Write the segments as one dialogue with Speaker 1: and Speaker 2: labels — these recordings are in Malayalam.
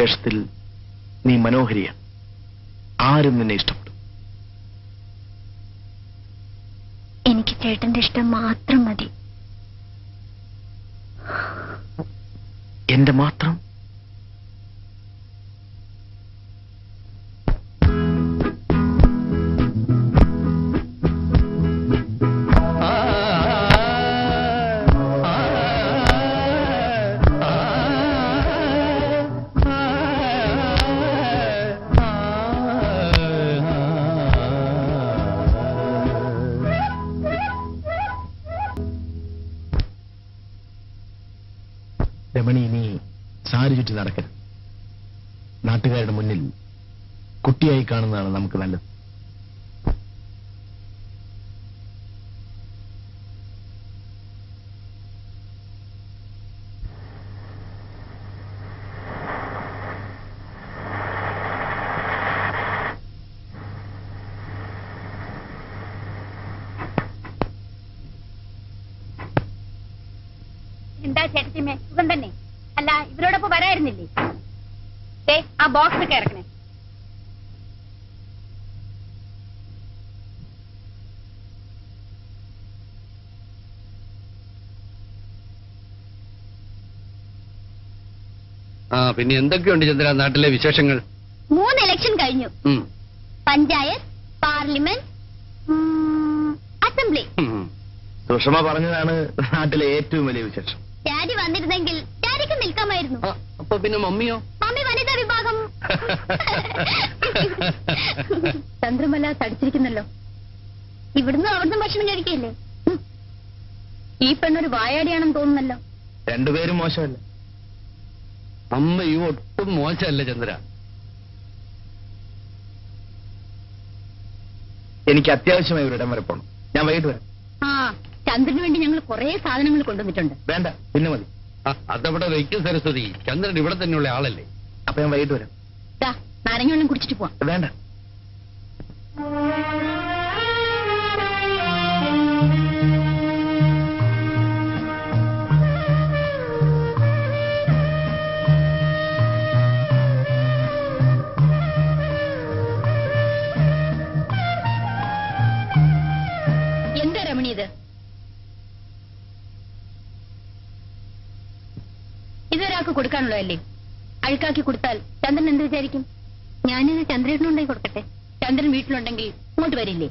Speaker 1: വേഷത്തിൽ നീ മനോഹരിയാണ് ആരും നിന്നെ ഇഷ്ടപ്പെടും.
Speaker 2: എനിക്ക് ചേട്ടന്റെ ഇഷ്ടം മാത്രം മതി.
Speaker 1: എന്റെ മാത്രം? രമണി ഇനി സാരി ചുറ്റി നടക്കരുത്. നാട്ടുകാരുടെ മുന്നിൽ കുട്ടിയായി കാണുന്നതാണ് നമുക്ക് നല്ലത്.
Speaker 3: എന്താ ചേട്ടത്തിമ്മേ സുഖം തന്നെ? അല്ല ഇവരോടൊപ്പം വരായിരുന്നില്ലേ? ദേ, ആ ബോക്സ് ഒക്കെ ഇറക്കണേ.
Speaker 4: ആ പിന്നെ എന്തൊക്കെയുണ്ട് ചന്ദ്ര നാട്ടിലെ വിശേഷങ്ങൾ?
Speaker 3: മൂന്ന് ഇലക്ഷൻ കഴിഞ്ഞു. Panchayat parliament assembly.
Speaker 1: സുഷമ പറഞ്ഞതാണ് നാട്ടിലെ ഏറ്റവും വലിയ വിശേഷം.
Speaker 3: ഡാഡി വന്നിരുന്നെങ്കിൽ ഡാഡിക്ക് നിൽക്കാമായിരുന്നു.
Speaker 4: അപ്പൊ പിന്നെ മമ്മിയോ?
Speaker 3: മമ്മി വനിതാ വിഭാഗം.
Speaker 2: ചന്ദ്രമല തടിച്ചിരിക്കുന്നല്ലോ.
Speaker 3: ഇവിടുന്ന് അവിടുന്ന് ഭക്ഷണം കഴിക്കല്ലേ
Speaker 2: ഈ പെണ്ണൊരു വായാടിയാണെന്ന് തോന്നുന്നല്ലോ.
Speaker 1: രണ്ടുപേരും മോശമല്ല.
Speaker 4: അമ്മയും ഒട്ടും മോശമല്ല ചന്ദ്ര.
Speaker 1: എനിക്ക് അത്യാവശ്യമായി ഒരിടം വരെ പോകണം ഞാൻ വൈകിട്ട് വരാം.
Speaker 2: ആ. ചന്ദ്രന് വേണ്ടി ഞങ്ങൾ കുറെ സാധനങ്ങൾ കൊണ്ടുവന്നിട്ടുണ്ട്.
Speaker 1: വേണ്ട പിന്നെ മതി.
Speaker 4: അതവിടെ വയ്ക്കും സരസ്വതി. ചന്ദ്രൻ ഇവിടെ തന്നെയുള്ള ആളല്ലേ?
Speaker 1: അപ്പൊ ഞാൻ വൈകിട്ട് വരാം.
Speaker 2: ദാ, നാരങ്ങ വെള്ളം കുടിച്ചിട്ട് പോവാം.
Speaker 1: വേണ്ട.
Speaker 2: ഇതൊരാൾക്ക് കൊടുക്കാനുള്ളതല്ലേ? അഴുക്കാക്കി കൊടുത്താൽ ചന്ദ്രൻ എന്ത് വിചാരിക്കും? ഞാനിത് ചന്ദ്രനുണ്ടെങ്കിൽ കൊടുക്കട്ടെ. ചന്ദ്രൻ വീട്ടിലുണ്ടെങ്കിൽ ഇങ്ങോട്ട് വരില്ലേ?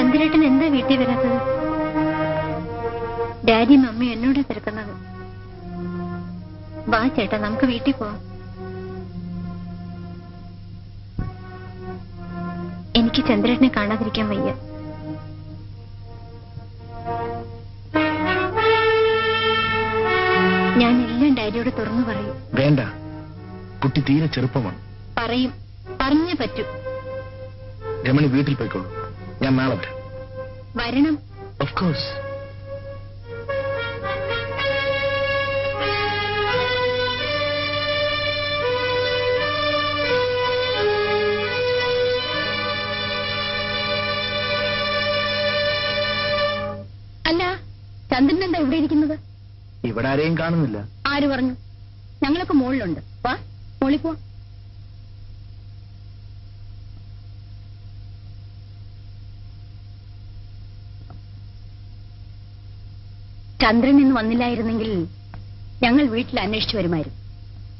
Speaker 2: ചന്ദ്രേട്ടൻ എന്താ വീട്ടിൽ വരാത്തത് ഡാഡി മമ്മി എന്നോട് തിരക്കുന്നത് വാ ചേട്ടാ നമുക്ക് വീട്ടിൽ പോവാം. എനിക്ക് ചന്ദ്രേട്ടനെ കാണാതിരിക്കാൻ വയ്യ. ഞാൻ എല്ലാം ഡാഡിയോട് തുറന്നു പറയും.
Speaker 1: വേണ്ട. കുട്ടി തീരെ ചെറുപ്പമാണ്.
Speaker 2: പറയും. പറഞ്ഞു പറ്റൂ.
Speaker 1: രമണി വീട്ടിൽ പോയിക്കോളൂ. ഞാൻ നാളെ വരാം.
Speaker 2: വരണം.
Speaker 1: ഓഫ് കോഴ്സ്
Speaker 2: അല്ല ചന്ദ്രൻ എന്താ ഇവിടെ ഇരിക്കുന്നത്?
Speaker 1: ഇവിടെ ആരെയും കാണുന്നില്ല.
Speaker 2: ആര് പറഞ്ഞു? ഞങ്ങളൊക്കെ മുകളിലുണ്ട് വാ മോളിപ്പോ ചന്ദ്രൻ നിന്ന് വന്നില്ലായിരുന്നെങ്കിൽ ഞങ്ങൾ വീട്ടിൽ അന്വേഷിച്ചു വരുമായിരുന്നു.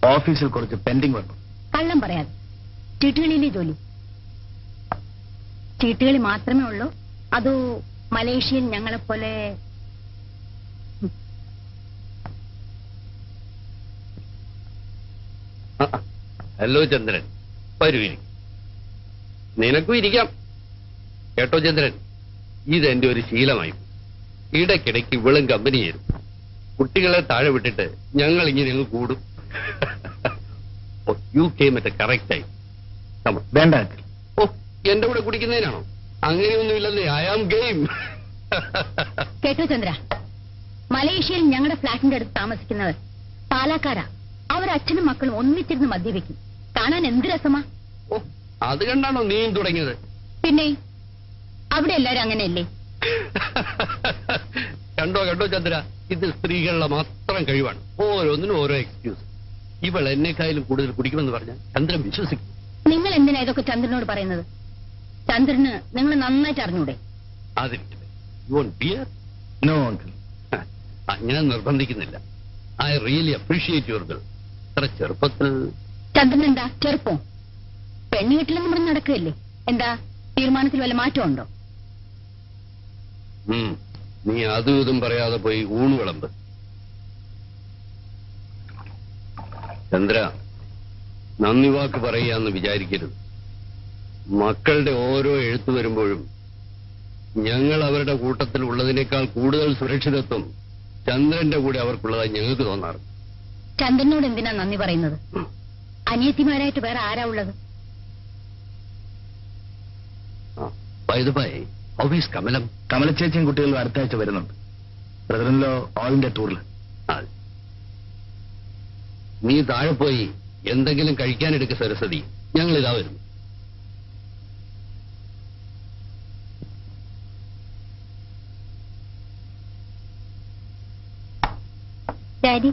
Speaker 1: ഓഫീസിൽ കുറച്ച് പെൻഡിങ് വന്നു.
Speaker 2: കള്ളം പറയാതെ ചീട്ടുകളിയിലെ ജോലി. ചീട്ടുകളി മാത്രമേ ഉള്ളൂ. അതോ മലേഷ്യയിൽ ഞങ്ങളെപ്പോലെ.
Speaker 4: ഹലോ ചന്ദ്രൻ. വരൂ. നിനക്കും ഇരിക്കാം. കേട്ടോ ചന്ദ്രൻ? ഇതെന്റെ ഒരു ശീലമായി ഇടയ്ക്കിടയ്ക്ക് ഇവളും കമ്പനി ചേരും കുട്ടികളെ താഴെ വിട്ടിട്ട് ഞങ്ങൾ ഇങ്ങനെ അങ്ങ് കൂടും. യു കെയും മറ്റേ കറക്റ്റ് ടൈം കമൺ
Speaker 1: വേണ്ട.
Speaker 4: ഓ എന്റെ കൂടെ കുടിക്കുന്നതിനാണോ? അങ്ങനെയൊന്നുമില്ലെന്നേ ഐ ആം ഗെയിം
Speaker 2: കേട്ടോ ചന്ദ്ര. മലേഷ്യയിൽ ഞങ്ങളുടെ ഫ്ലാറ്റിന്റെ അടുത്ത് താമസിക്കുന്നവർ പാലാക്കാരാ. അവർ അച്ഛനും മക്കളും ഒന്നിച്ചിരുന്ന് മദ്യപിക്കും. കാണാൻ എന്ത് രസമാ?
Speaker 4: ഓ അത് കണ്ടാണോ നീയും തുടങ്ങിയത്?
Speaker 2: പിന്നെ അവിടെ എല്ലാരും അങ്ങനെയല്ലേ?
Speaker 4: കണ്ടോ കണ്ടോ ചന്ദ്ര? ഇത് സ്ത്രീകളുടെ മാത്രം കഴിവാണ്. ഓരോന്നിനും ഓരോ എക്സ്ക്യൂസ് ഇവൾ എന്നെക്കായാലും കൂടുതൽ കുടിക്കുമെന്ന് പറഞ്ഞാൽ ചന്ദ്രൻ വിശ്വസിക്കും.
Speaker 2: നിങ്ങൾ എന്തിനാ ഇതൊക്കെ ചന്ദ്രനോട് പറയുന്നത്? ചന്ദ്രന് നിങ്ങൾ നന്നായിട്ട് അറിഞ്ഞൂടെ?
Speaker 4: അങ്ങനെ നിർബന്ധിക്കുന്നില്ല. I really appreciate your girl ചെറുപ്പത്തിൽ
Speaker 2: ചന്ദ്രൻ എന്താ? ചെറുപ്പം. പെണ്ണ് വീട്ടിലും പറഞ്ഞ് നടക്കുകയല്ലേ? എന്താ? തീരുമാനത്തിൽ വല്ല മാറ്റമുണ്ടോ?
Speaker 4: നീ അതും ഇതും പറയാതെ പോയി ഊണ് വിളമ്പ്. ചന്ദ്ര നന്ദി വാക്ക് പറയാന്ന് വിചാരിക്കരുത്. മക്കളുടെ ഓരോ എഴുത്തു വരുമ്പോഴും ഞങ്ങൾ അവരുടെ കൂട്ടത്തിൽ ഉള്ളതിനേക്കാൾ കൂടുതൽ സുരക്ഷിതത്വം ചന്ദ്രന്റെ കൂടെ അവർക്കുള്ളതായി ഞങ്ങൾക്ക് തോന്നാറ്
Speaker 2: ചന്ദ്രനോട് എന്തിനാ നന്ദി പറയുന്നത്? അനിയത്തിമാരായിട്ട് വേറെ ആരാ ഉള്ളത്?
Speaker 4: By office Kamalam.
Speaker 1: കമലച്ചേച്ചിയും കുട്ടികളും അടുത്ത ആഴ്ച വരുന്നുണ്ട്. Brother in law all
Speaker 4: India ടൂറിൽ. നീ താഴെ പോയി എന്തെങ്കിലും കഴിക്കാനെടുക്ക സരസ്വതി. ഞങ്ങൾ ഇതാ വരുന്നു.
Speaker 2: ഡാഡി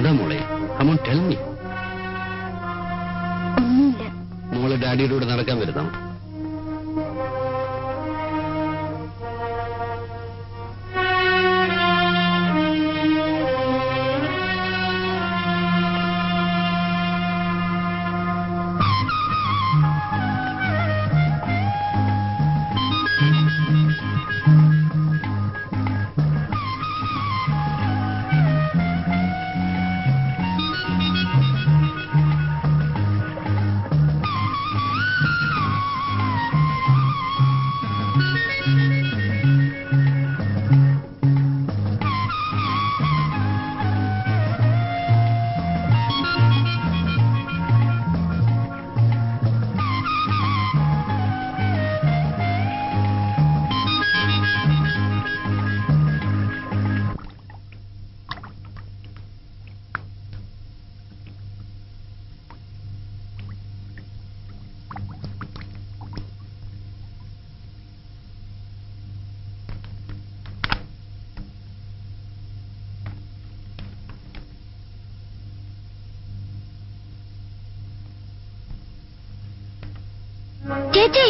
Speaker 4: എന്താ മോളെ? കമോൺ ടെൽ മീ
Speaker 2: ഒന്നുമില്ല.
Speaker 4: മോളെ ഡാഡിയുടെ കൂടെ നടക്കാൻ വരുന്നോ?
Speaker 2: ചേച്ചി